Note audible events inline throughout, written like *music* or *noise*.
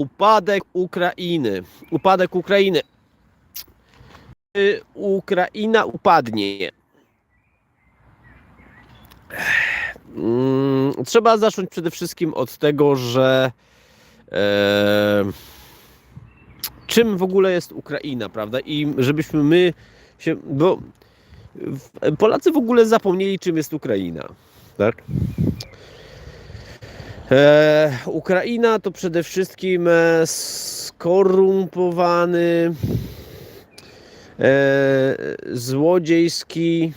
Upadek Ukrainy. Upadek Ukrainy. Czy Ukraina upadnie? Mm, Trzeba zacząć przede wszystkim od tego, że e, czym w ogóle jest Ukraina, prawda? I żebyśmy my się. Bo Polacy w ogóle zapomnieli, czym jest Ukraina. Tak? E, Ukraina to przede wszystkim e, skorumpowany, e, złodziejski,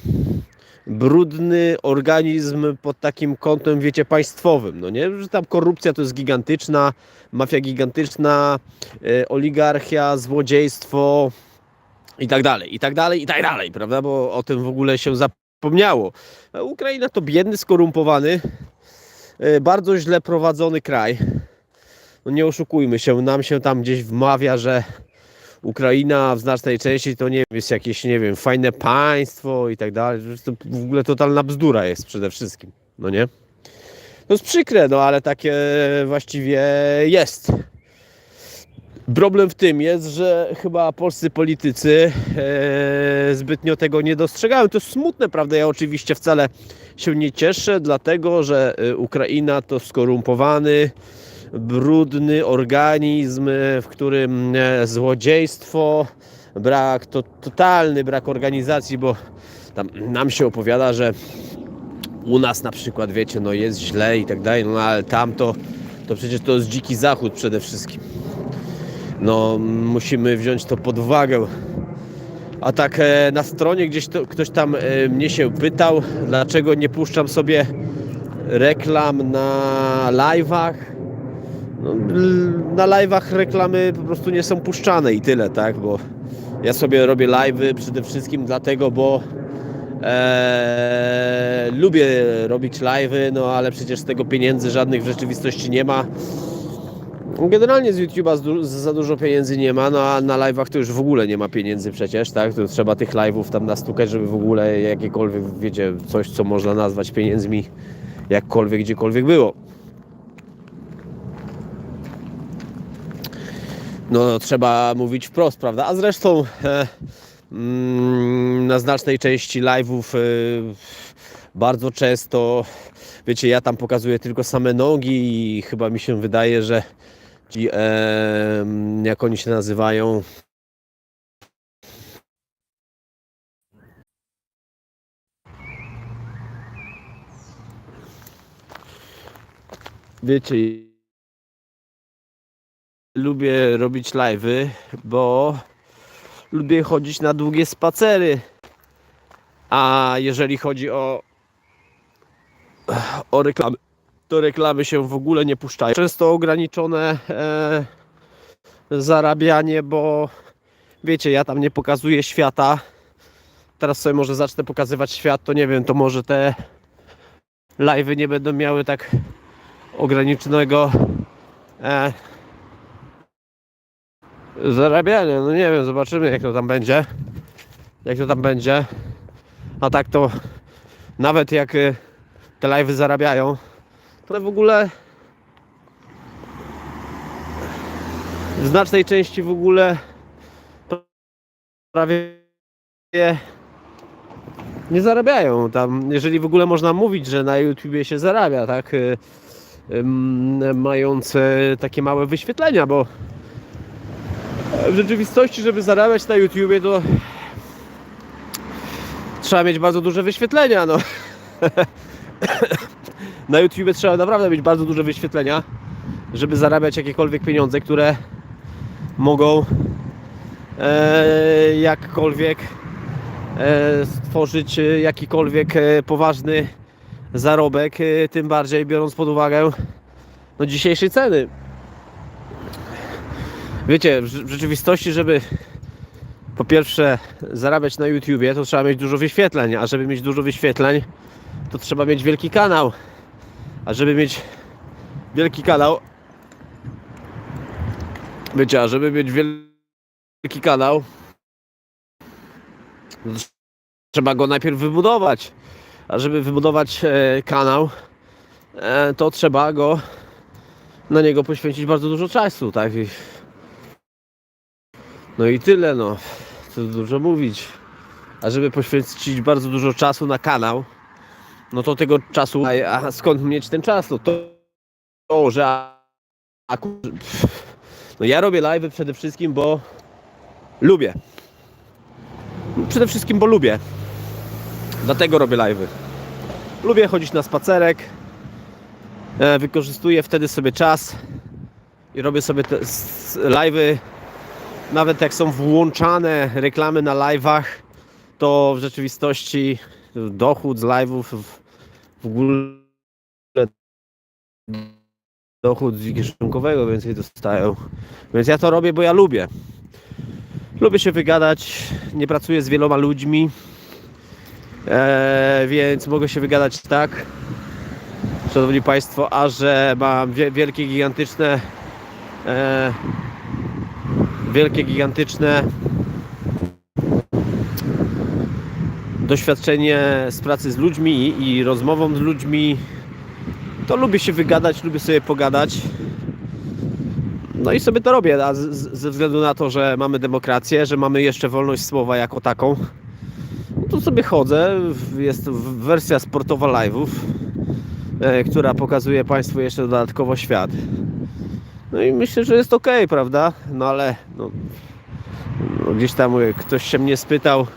brudny organizm pod takim kątem, wiecie, państwowym. No nie, że tam korupcja to jest gigantyczna, mafia gigantyczna, e, oligarchia, złodziejstwo i tak dalej, i tak dalej, i tak dalej, prawda? Bo o tym w ogóle się zapomniało. A Ukraina to biedny, skorumpowany, e, bardzo źle prowadzony kraj. No nie oszukujmy się, nam się tam gdzieś wmawia, że Ukraina w znacznej części to nie jest jakieś, nie wiem, fajne państwo i tak dalej. To w ogóle totalna bzdura jest przede wszystkim, no nie? To jest przykre, no ale takie właściwie jest. Problem w tym jest, że chyba polscy politycy e, zbytnio tego nie dostrzegają. To jest smutne, prawda? Ja oczywiście wcale się nie cieszę, dlatego że e, Ukraina to skorumpowany, brudny organizm, w którym e, złodziejstwo, brak, to totalny brak organizacji, bo tam nam się opowiada, że u nas na przykład, wiecie, no jest źle i tak dalej, no ale tam to, to przecież to jest dziki zachód przede wszystkim. No, musimy wziąć to pod uwagę. A tak e, na stronie gdzieś to, ktoś tam e, mnie się pytał, dlaczego nie puszczam sobie reklam na live'ach. No, na live'ach reklamy po prostu nie są puszczane i tyle, tak? Bo ja sobie robię live'y przede wszystkim dlatego, bo e, lubię robić live'y, no ale przecież z tego pieniędzy żadnych w rzeczywistości nie ma. Generalnie z YouTube'a za dużo pieniędzy nie ma, no a na live'ach to już w ogóle nie ma pieniędzy przecież, tak? To trzeba tych live'ów tam nastukać, żeby w ogóle jakiekolwiek, wiecie, coś co można nazwać pieniędzmi, jakkolwiek, gdziekolwiek było. No, no trzeba mówić wprost, prawda? A zresztą e, mm, na znacznej części live'ów e, bardzo często, wiecie, ja tam pokazuję tylko same nogi i chyba mi się wydaje, że ci, e, jak oni się nazywają, wiecie, lubię robić live'y, bo lubię chodzić na długie spacery. A jeżeli chodzi o o reklamy, to reklamy się w ogóle nie puszczają. Często ograniczone e, zarabianie, bo wiecie, ja tam nie pokazuję świata. Teraz sobie może zacznę pokazywać świat, to nie wiem, to może te live'y nie będą miały tak ograniczonego e, zarabiania. No nie wiem, zobaczymy jak to tam będzie. Jak to tam będzie. A tak to nawet jak y, te live'y zarabiają, to w ogóle w znacznej części w ogóle prawie nie zarabiają tam, jeżeli w ogóle można mówić, że na YouTubie się zarabia, tak, y, ym, mając e, takie małe wyświetlenia, bo w rzeczywistości, żeby zarabiać na YouTubie, to trzeba mieć bardzo duże wyświetlenia, no. Na YouTubie trzeba naprawdę mieć bardzo duże wyświetlenia, żeby zarabiać jakiekolwiek pieniądze, które mogą e, jakkolwiek e, stworzyć e, jakikolwiek e, poważny zarobek, e, tym bardziej biorąc pod uwagę no, dzisiejszej ceny. Wiecie, w rzeczywistości, żeby po pierwsze zarabiać na YouTubie, to trzeba mieć dużo wyświetleń, a żeby mieć dużo wyświetleń, to trzeba mieć wielki kanał. A żeby mieć wielki kanał, wiecie, a żeby mieć wielki kanał, no trzeba go najpierw wybudować. A żeby wybudować e, kanał, e, to trzeba go na niego poświęcić bardzo dużo czasu, tak? I... No i tyle, no. Co dużo mówić. A żeby poświęcić bardzo dużo czasu na kanał, no to tego czasu. A, skąd mieć ten czas? No to, to że. Aku... No ja robię live przede wszystkim, bo lubię. Przede wszystkim, bo lubię. Dlatego robię live. Lubię chodzić na spacerek. E, wykorzystuję wtedy sobie czas i robię sobie te live'y. Nawet jak są włączane reklamy na live'ach, to w rzeczywistości dochód z live'ów w, ogóle dochód z kieszonkowego więcej dostają. Więc ja to robię, bo ja lubię. Lubię się wygadać, nie pracuję z wieloma ludźmi, e, więc mogę się wygadać tak, Szanowni Państwo, a że mam wie- wielkie, gigantyczne e, wielkie, gigantyczne doświadczenie z pracy z ludźmi i rozmową z ludźmi, to lubię się wygadać, lubię sobie pogadać. No i sobie to robię, a ze względu na to, że mamy demokrację, że mamy jeszcze wolność słowa jako taką, to sobie chodzę. Jest wersja sportowa live'ów, e, która pokazuje Państwu jeszcze dodatkowo świat. No i myślę, że jest ok, prawda? No ale no, no gdzieś tam e, ktoś się mnie spytał,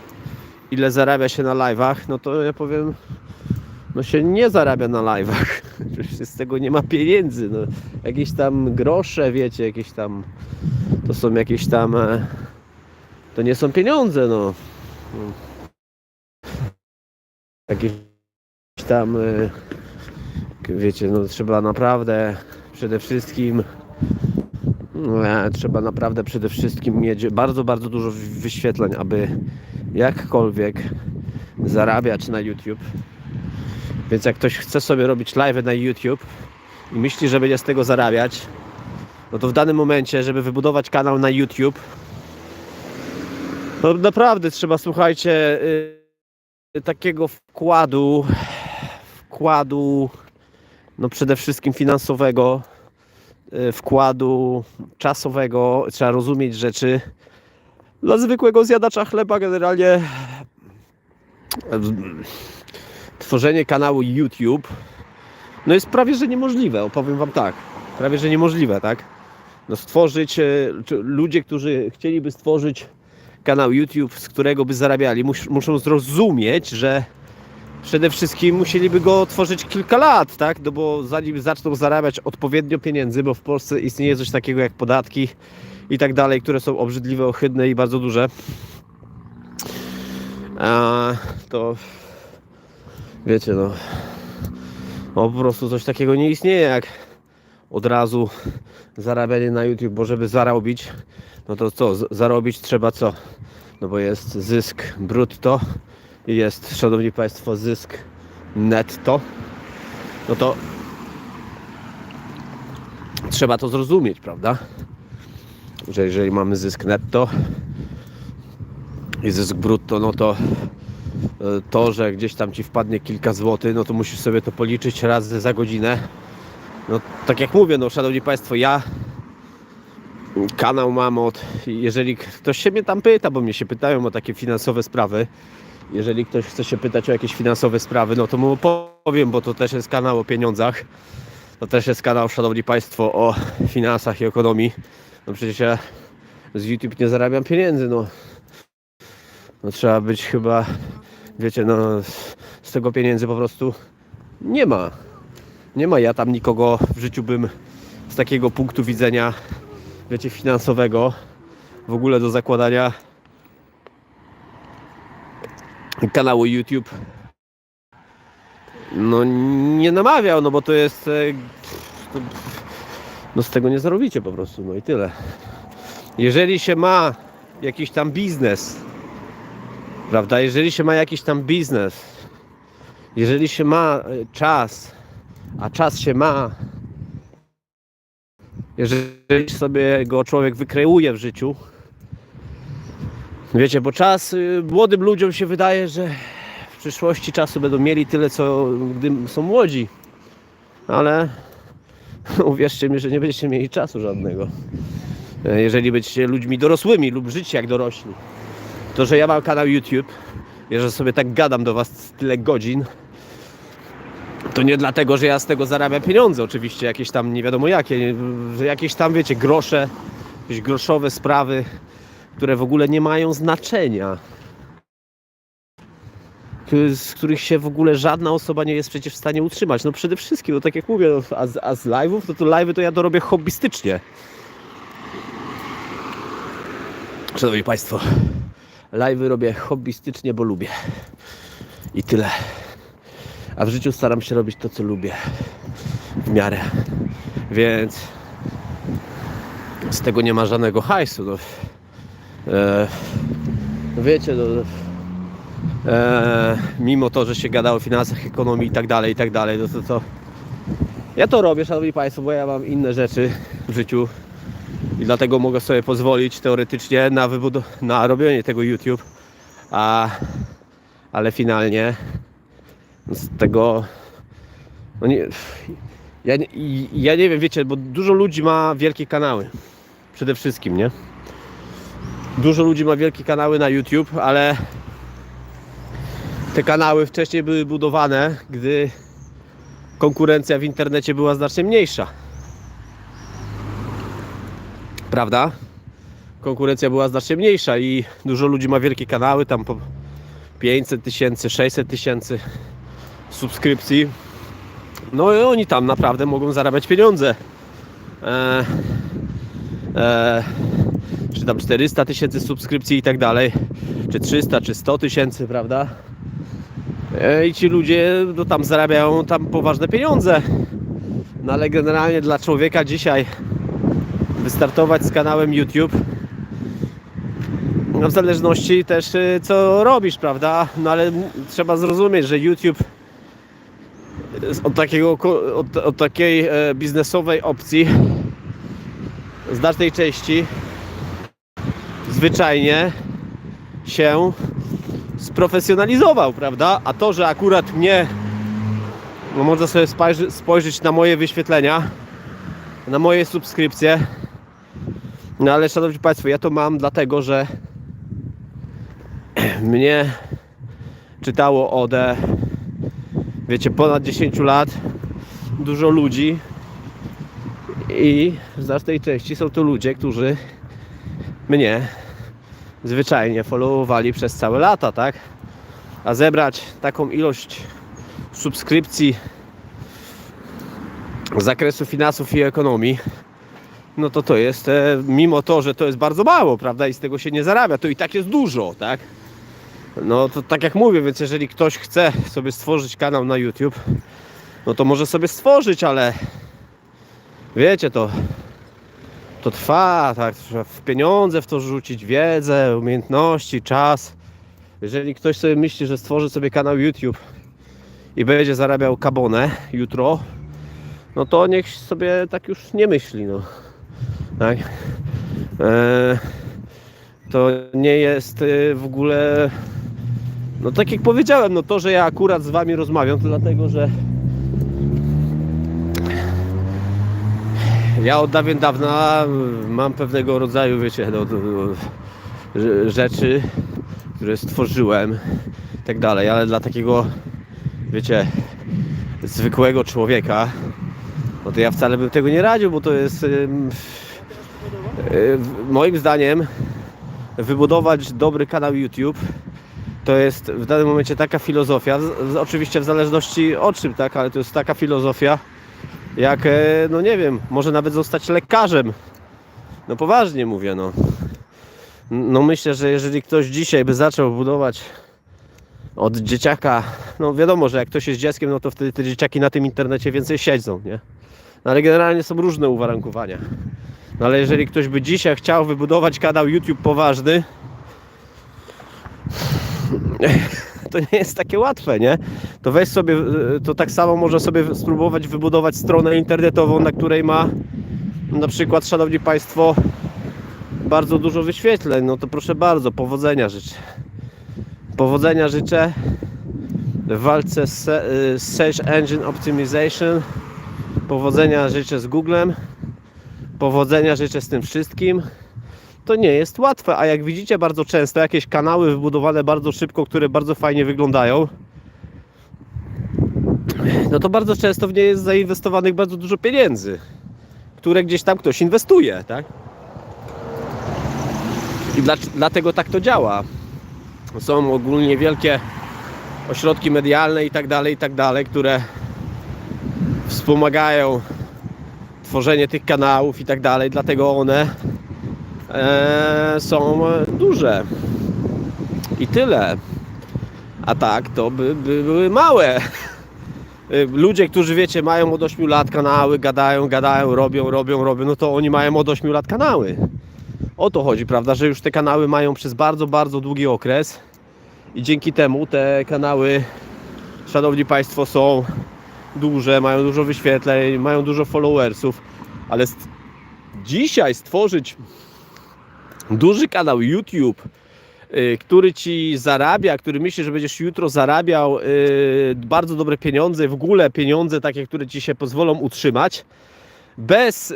ile zarabia się na live'ach, no to ja powiem, no się nie zarabia na live'ach. *laughs* Przecież z tego nie ma pieniędzy. No, jakieś tam grosze, wiecie, jakieś tam, to są jakieś tam, e, to nie są pieniądze, no. No. Jakieś tam, e, wiecie, no trzeba naprawdę przede wszystkim e, trzeba naprawdę przede wszystkim mieć bardzo, bardzo dużo wyświetleń, aby jakkolwiek zarabiać na YouTube. Więc jak ktoś chce sobie robić live na YouTube i myśli, że będzie z tego zarabiać, no to w danym momencie, żeby wybudować kanał na YouTube, no naprawdę trzeba, słuchajcie, y, takiego wkładu, wkładu, no przede wszystkim finansowego, y, wkładu czasowego, trzeba rozumieć rzeczy. Dla zwykłego zjadacza chleba generalnie y, tworzenie kanału YouTube no jest prawie że niemożliwe, opowiem wam tak. Prawie że niemożliwe, tak? No stworzyć, e, ludzie, którzy chcieliby stworzyć kanał YouTube, z którego by zarabiali, mus, muszą zrozumieć, że przede wszystkim musieliby go tworzyć kilka lat, tak? No bo zanim zaczną zarabiać odpowiednio pieniędzy, bo w Polsce istnieje coś takiego jak podatki i tak dalej, które są obrzydliwe, ohydne i bardzo duże. A, to wiecie, no, no po prostu coś takiego nie istnieje jak od razu zarabianie na YouTube, bo żeby zarobić, no to co, zarobić trzeba co? No bo jest zysk brutto i jest, szanowni państwo, zysk netto. No to trzeba to zrozumieć, prawda? Że jeżeli mamy zysk netto i zysk brutto, no to e, to, że gdzieś tam ci wpadnie kilka złotych, no to musisz sobie to policzyć razy za godzinę. No tak jak mówię, no szanowni państwo, ja kanał mam od, jeżeli ktoś się mnie tam pyta, bo mnie się pytają o takie finansowe sprawy, jeżeli ktoś chce się pytać o jakieś finansowe sprawy, no to mu powiem, bo to też jest kanał o pieniądzach. To też jest kanał, szanowni państwo, o finansach i ekonomii. No przecież ja z YouTube nie zarabiam pieniędzy, no. No trzeba być chyba, wiecie, no z, tego pieniędzy po prostu nie ma. Nie ma, ja tam nikogo w życiu bym z takiego punktu widzenia, wiecie, finansowego w ogóle do zakładania kanału YouTube no nie namawiał, no bo to jest e, no z tego nie zarobicie po prostu, no i tyle. Jeżeli się ma jakiś tam biznes, prawda, jeżeli się ma jakiś tam biznes, jeżeli się ma e, czas, a czas się ma, jeżeli sobie go człowiek wykreuje w życiu, wiecie, bo czas y, młodym ludziom się wydaje, że w przyszłości czasu będą mieli tyle, co gdy są młodzi, ale *laughs* uwierzcie mi, że nie będziecie mieli czasu żadnego. E, Jeżeli będziecie ludźmi dorosłymi lub życie jak dorośli. To, że ja mam kanał YouTube, że sobie tak gadam do Was tyle godzin, to nie dlatego, że ja z tego zarabiam pieniądze, oczywiście, jakieś tam nie wiadomo jakie, że jakieś tam, wiecie, grosze, jakieś groszowe sprawy, które w ogóle nie mają znaczenia. K- Z których się w ogóle żadna osoba nie jest przecież w stanie utrzymać. No przede wszystkim, no tak jak mówię, no, a z, a z live'ów, to to live'y to ja to robię hobbystycznie. Szanowni Państwo, live'y robię hobbystycznie, bo lubię. I tyle. A w życiu staram się robić to, co lubię. W miarę. Więc z tego nie ma żadnego hajsu. No. E, no wiecie, no, e, mimo to, że się gadało o finansach, ekonomii i tak dalej, i tak dalej, no to, to ja to robię, szanowni państwo, bo ja mam inne rzeczy w życiu i dlatego mogę sobie pozwolić teoretycznie na, na robienie tego YouTube, a, ale finalnie z tego no nie, ja, ja nie wiem, wiecie, bo dużo ludzi ma wielkie kanały przede wszystkim, nie? Dużo ludzi ma wielkie kanały na YouTube, ale te kanały wcześniej były budowane, gdy konkurencja w internecie była znacznie mniejsza. Prawda? Konkurencja była znacznie mniejsza i dużo ludzi ma wielkie kanały, tam po 500 tysięcy, 600 tysięcy subskrypcji. No i oni tam naprawdę mogą zarabiać pieniądze. E, e, czy tam 400 tysięcy subskrypcji i tak dalej, czy 300, czy 100 tysięcy, prawda? E, I ci ludzie no, tam zarabiają tam poważne pieniądze. No ale generalnie dla człowieka dzisiaj wystartować z kanałem YouTube no w zależności też y, co robisz, prawda? No ale trzeba zrozumieć, że YouTube od, takiego, od, od takiej e, biznesowej opcji znacznej części zwyczajnie się sprofesjonalizował, prawda? A to, że akurat mnie no można sobie spojrzy, spojrzeć na moje wyświetlenia, na moje subskrypcje. No ale szanowni Państwo, ja to mam dlatego, że *clears throat* mnie czytało od wiecie, ponad 10 lat dużo ludzi i w znacznej części są to ludzie, którzy mnie zwyczajnie followowali przez całe lata, tak? A zebrać taką ilość subskrypcji z zakresu finansów i ekonomii, no to to jest, e, mimo to, że to jest bardzo mało, prawda, i z tego się nie zarabia, to i tak jest dużo, tak? No to tak jak mówię, więc jeżeli ktoś chce sobie stworzyć kanał na YouTube, no to może sobie stworzyć, ale wiecie, to to trwa, tak, w pieniądze w to rzucić, wiedzę, umiejętności, czas. Jeżeli ktoś sobie myśli, że stworzy sobie kanał YouTube i będzie zarabiał kabonę jutro, no to niech sobie tak już nie myśli, no. Tak? E, to nie jest e, w ogóle no tak jak powiedziałem, no to, że ja akurat z wami rozmawiam, to dlatego, że ja od dawien dawna mam pewnego rodzaju, wiecie, no, rze- rzeczy, które stworzyłem i tak dalej, ale dla takiego, wiecie, zwykłego człowieka, no to ja wcale bym tego nie radził, bo to jest ym, y, moim zdaniem wybudować dobry kanał YouTube to jest w danym momencie taka filozofia, oczywiście w zależności o czym, tak, ale to jest taka filozofia, jak, e, no nie wiem, może nawet zostać lekarzem. No poważnie mówię, no. No myślę, że jeżeli ktoś dzisiaj by zaczął budować od dzieciaka, no wiadomo, że jak ktoś jest dzieckiem, no to wtedy te dzieciaki na tym internecie więcej siedzą, nie? No ale generalnie są różne uwarunkowania. No ale jeżeli ktoś by dzisiaj chciał wybudować kanał YouTube poważny, *laughs* to nie jest takie łatwe, nie? To weź sobie, y, to tak samo może sobie spróbować wybudować stronę internetową, na której ma na przykład, szanowni państwo, bardzo dużo wyświetleń. No to proszę bardzo, powodzenia życzę. Powodzenia życzę w walce z y, z Search Engine Optimization Powodzenia życzę z Googlem. Powodzenia życzę z tym wszystkim. To nie jest łatwe, a jak widzicie bardzo często jakieś kanały wybudowane bardzo szybko, które bardzo fajnie wyglądają, no to bardzo często w nie jest zainwestowanych bardzo dużo pieniędzy, które gdzieś tam ktoś inwestuje, tak? I dla, dlatego tak to działa. Są ogólnie wielkie ośrodki medialne i tak dalej, i tak dalej, które wspomagają tworzenie tych kanałów i tak dalej, dlatego one są duże. I tyle. A tak to by, by były małe. Y, Ludzie, którzy wiecie, mają od 8 lat kanały, gadają, gadają, robią, robią, robią, no to oni mają od 8 lat kanały. O to chodzi, prawda, że już te kanały mają przez bardzo, bardzo długi okres i dzięki temu te kanały, szanowni Państwo, są duże, mają dużo wyświetleń, mają dużo followersów, ale st- dzisiaj stworzyć duży kanał YouTube, y, który ci zarabia, który myśli, że będziesz jutro zarabiał y, bardzo dobre pieniądze, w ogóle pieniądze takie, które ci się pozwolą utrzymać, bez y,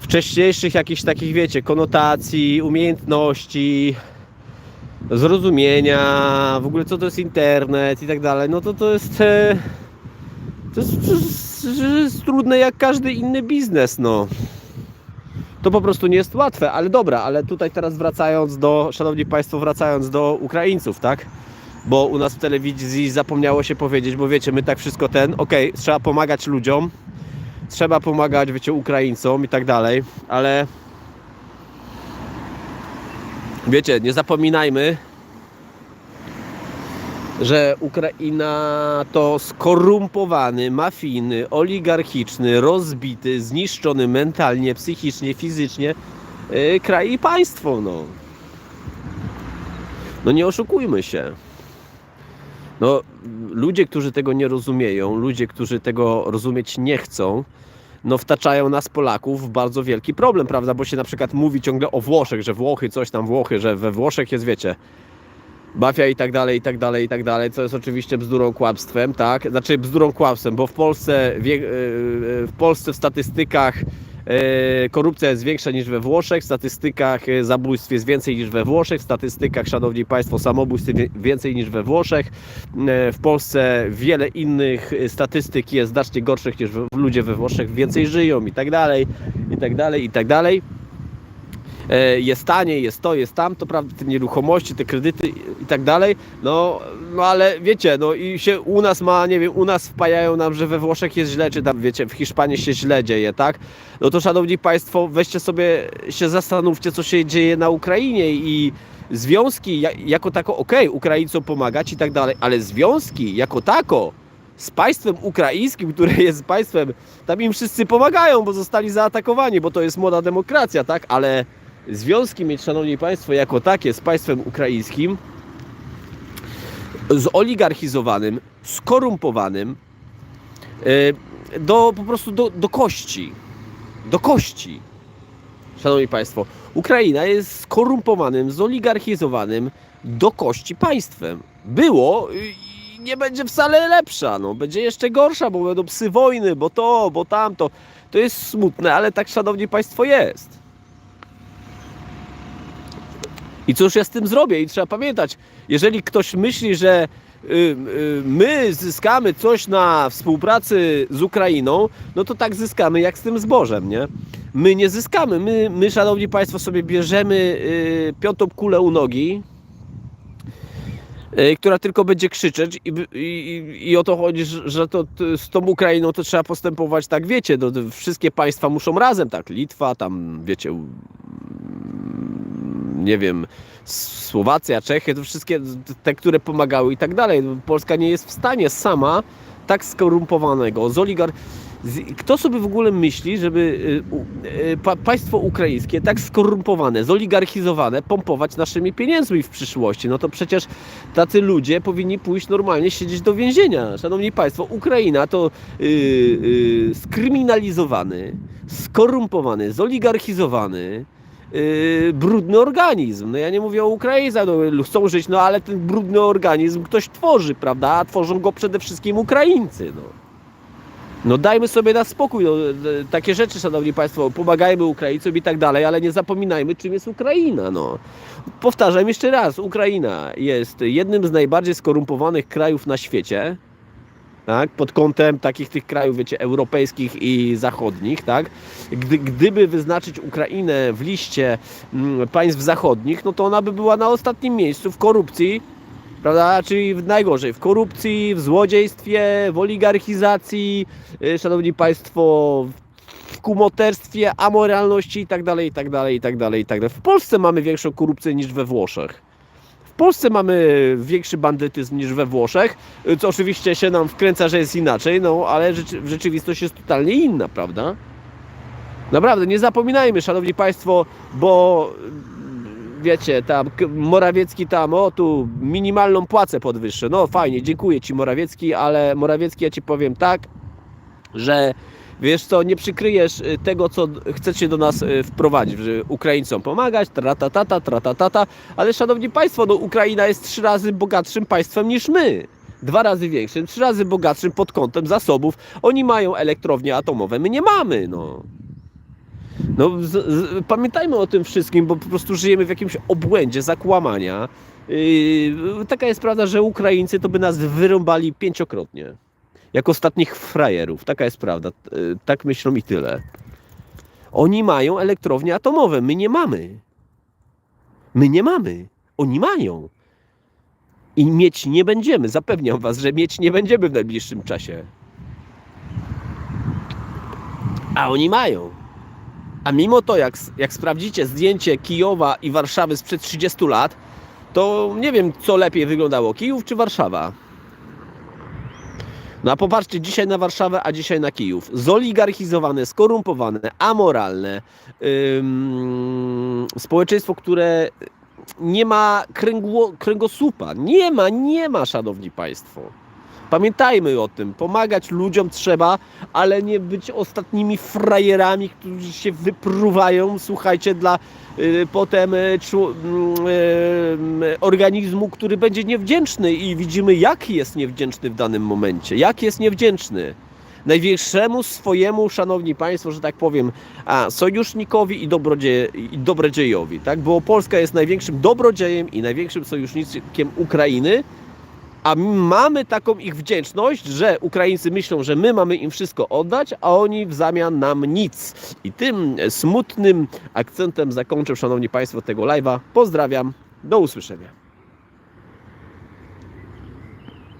wcześniejszych jakichś takich, wiecie, konotacji, umiejętności, zrozumienia, w ogóle co to jest internet i tak dalej, no to to jest, to jest, to jest, to jest trudne jak każdy inny biznes, no. To po prostu nie jest łatwe, ale dobra, ale tutaj teraz wracając do, szanowni państwo, wracając do Ukraińców, tak? Bo u nas w telewizji zapomniało się powiedzieć, bo wiecie, my tak wszystko ten, okej, trzeba pomagać ludziom, trzeba pomagać, wiecie, Ukraińcom i tak dalej, ale wiecie, nie zapominajmy, że Ukraina to skorumpowany, mafijny, oligarchiczny, rozbity, zniszczony mentalnie, psychicznie, fizycznie yy, kraj i państwo, no. No nie oszukujmy się. No, ludzie, którzy tego nie rozumieją, ludzie, którzy tego rozumieć nie chcą, no wtaczają nas Polaków w bardzo wielki problem, prawda? Bo się na przykład mówi ciągle o Włoszech, że Włochy, coś tam Włochy, że we Włoszech jest, wiecie, mafia i tak dalej, i tak dalej, i tak dalej, co jest oczywiście bzdurą, kłamstwem, tak? Znaczy bzdurą, kłamstwem, bo w Polsce, yy, w Polsce w statystykach yy, korupcja jest większa niż we Włoszech, w statystykach yy, zabójstw jest więcej niż we Włoszech, w statystykach, szanowni państwo, samobójstw więcej niż we Włoszech, w Polsce wiele innych statystyk jest znacznie gorszych niż we- ludzie we Włoszech więcej żyją i tak dalej, i tak dalej, i tak dalej e, jest taniej, jest to, jest tamto, prawda, te nieruchomości, te kredyty i- tak dalej, no, no ale wiecie, no i się u nas ma, nie wiem, u nas wpajają nam, że we Włoszech jest źle, czy tam, wiecie, w Hiszpanii się źle dzieje, tak? No to szanowni Państwo, weźcie sobie, się zastanówcie, co się dzieje na Ukrainie i związki ja- jako tako, okej, Ukraińcom pomagać i tak dalej, ale związki jako tako, z państwem ukraińskim, które jest państwem, tam im wszyscy pomagają, bo zostali zaatakowani, bo to jest młoda demokracja, tak? Ale związki mieć, szanowni państwo, jako takie z państwem ukraińskim, zoligarchizowanym, skorumpowanym, e, do po prostu do, do kości. Do kości. Szanowni Państwo, Ukraina jest skorumpowanym, zoligarchizowanym do kości państwem. Było i nie będzie wcale lepsza, no. będzie jeszcze gorsza, bo będą psy wojny, bo to, bo tamto. To jest smutne, ale tak, Szanowni Państwo, jest. I cóż ja z tym zrobię? I trzeba pamiętać, jeżeli ktoś myśli, że y, y, my zyskamy coś na współpracy z Ukrainą, no to tak zyskamy jak z tym zbożem, nie? My nie zyskamy. My, my szanowni Państwo, sobie bierzemy y, piątą kulę u nogi, która tylko będzie krzyczeć i, i, i o to chodzi, że to, to z tą Ukrainą to trzeba postępować tak, wiecie, no, wszystkie państwa muszą razem, tak, Litwa, tam, wiecie, nie wiem, Słowacja, Czechy, to wszystkie te, które pomagały i tak dalej. Polska nie jest w stanie sama tak skorumpowanego, z oligar... Kto sobie w ogóle myśli, żeby y, y, pa, państwo ukraińskie tak skorumpowane, zoligarchizowane, pompować naszymi pieniędzmi w przyszłości? No to przecież tacy ludzie powinni pójść normalnie siedzieć do więzienia. Szanowni Państwo, Ukraina to y, y, skryminalizowany, skorumpowany, zoligarchizowany, yy, brudny organizm. No ja nie mówię o Ukraińcach, no, chcą żyć, no ale ten brudny organizm ktoś tworzy, prawda? A tworzą go przede wszystkim Ukraińcy, no. No dajmy sobie na spokój. No, takie rzeczy, szanowni państwo, pomagajmy Ukraińcom i tak dalej, ale nie zapominajmy, czym jest Ukraina. No. Powtarzam jeszcze raz, Ukraina jest jednym z najbardziej skorumpowanych krajów na świecie. Tak, pod kątem takich tych krajów, wiecie, europejskich i zachodnich, tak? Gdy, gdyby wyznaczyć Ukrainę w liście mm, państw zachodnich, no to ona by była na ostatnim miejscu w korupcji, prawda? Czyli w najgorzej w korupcji, w złodziejstwie, w oligarchizacji, yy, szanowni państwo, w kumoterstwie, amoralności i tak dalej, i tak dalej, i tak dalej, i tak dalej. W Polsce mamy większą korupcję niż we Włoszech. Polsce mamy większy bandytyzm niż we Włoszech, co oczywiście się nam wkręca, że jest inaczej, no ale rzeczy, rzeczywistość jest totalnie inna, prawda? Naprawdę, nie zapominajmy, szanowni państwo, bo wiecie, tam Morawiecki tam, o tu minimalną płacę podwyższę. No fajnie, dziękuję Ci Morawiecki, ale Morawiecki ja Ci powiem tak, że wiesz co, nie przykryjesz y, tego, co chcecie do nas y, wprowadzić, że Ukraińcom pomagać, tratatata, tratatata, ale szanowni państwo, no Ukraina jest trzy razy bogatszym państwem niż my. Dwa razy większym, trzy razy bogatszym pod kątem zasobów. Oni mają elektrownie atomowe, my nie mamy, no. No, z, z, pamiętajmy o tym wszystkim, bo po prostu żyjemy w jakimś obłędzie zakłamania. Yy, taka jest prawda, że Ukraińcy to by nas wyrąbali pięciokrotnie. Jak ostatnich frajerów. Taka jest prawda. Yy, tak myślą i tyle. Oni mają elektrownie atomowe, my nie mamy. My nie mamy. Oni mają. I mieć nie będziemy. Zapewniam Was, że mieć nie będziemy w najbliższym czasie. A oni mają. A mimo to, jak, jak sprawdzicie zdjęcie Kijowa i Warszawy sprzed 30 lat, to nie wiem, co lepiej wyglądało, Kijów czy Warszawa. No a popatrzcie dzisiaj na Warszawę, a dzisiaj na Kijów. Zoligarchizowane, skorumpowane, amoralne. Ym, społeczeństwo, które nie ma kręgło, kręgosłupa. Nie ma, nie ma, szanowni państwo. Pamiętajmy o tym. Pomagać ludziom trzeba, ale nie być ostatnimi frajerami, którzy się wypruwają, słuchajcie, dla y, potem y, mm, y, organizmu, który będzie niewdzięczny i widzimy, jaki jest niewdzięczny w danym momencie. Jak jest niewdzięczny. Największemu swojemu, szanowni państwo, że tak powiem, a, sojusznikowi i, dobrodzie, i dobrodziejowi, tak? Bo Polska jest największym dobrodziejem i największym sojusznikiem Ukrainy, a mamy taką ich wdzięczność, że Ukraińcy myślą, że my mamy im wszystko oddać, a oni w zamian nam nic. I tym smutnym akcentem zakończę, szanowni państwo, tego live'a. Pozdrawiam, do usłyszenia.